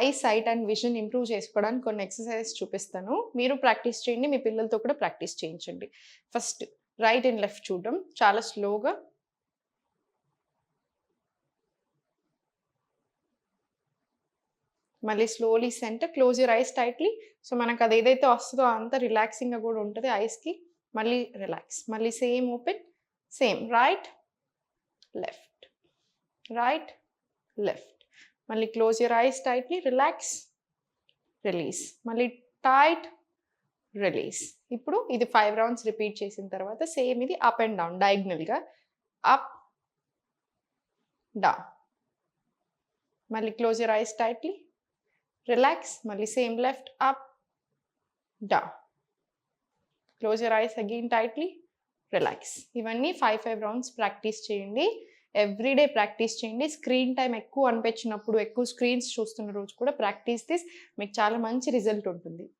Eye sight and vision improve చేసుకోవడానికి కొన్ని exercises చూపిస్తాను. మీరు ప్రాక్టీస్ చేయండి మీ పిల్లలతో కూడా ప్రాక్టీస్ చేయించండి. ఫస్ట్ రైట్ అండ్ లెఫ్ట్ చూడడం. చాలా స్లోగా మళ్ళీ slowly center close your eyes tightly so మనకు అది ఏదైతే వస్తుందో అంతా రిలాక్సింగ్గా కూడా ఉంటుంది ఐస్కి మళ్ళీ రిలాక్స్ మళ్ళీ same open same right left right left మళ్ళీ close your eyes tightly relax release మళ్ళీ టైట్ రిలీజ్ ఇప్పుడు ఇది ఫైవ్ రౌండ్స్ రిపీట్ చేసిన తర్వాత సేమ్ ఇది అప్ అండ్ డౌన్ డయాగ్నల్గా అప్ డౌన్ మళ్ళీ close your eyes tightly relax మళ్ళీ same left up down close your eyes again tightly relax ఇవన్నీ ఫైవ్ ఫైవ్ రౌండ్స్ ప్రాక్టీస్ చేయండి. ఎవ్రీడే ప్రాక్టీస్ చేయండి. స్క్రీన్ టైం ఎక్కువ అనిపించినప్పుడు ఎక్కువ స్క్రీన్స్ చూస్తున్న రోజు కూడా ప్రాక్టీస్ తీసి మీకు చాలా మంచి రిజల్ట్ ఉంటుంది.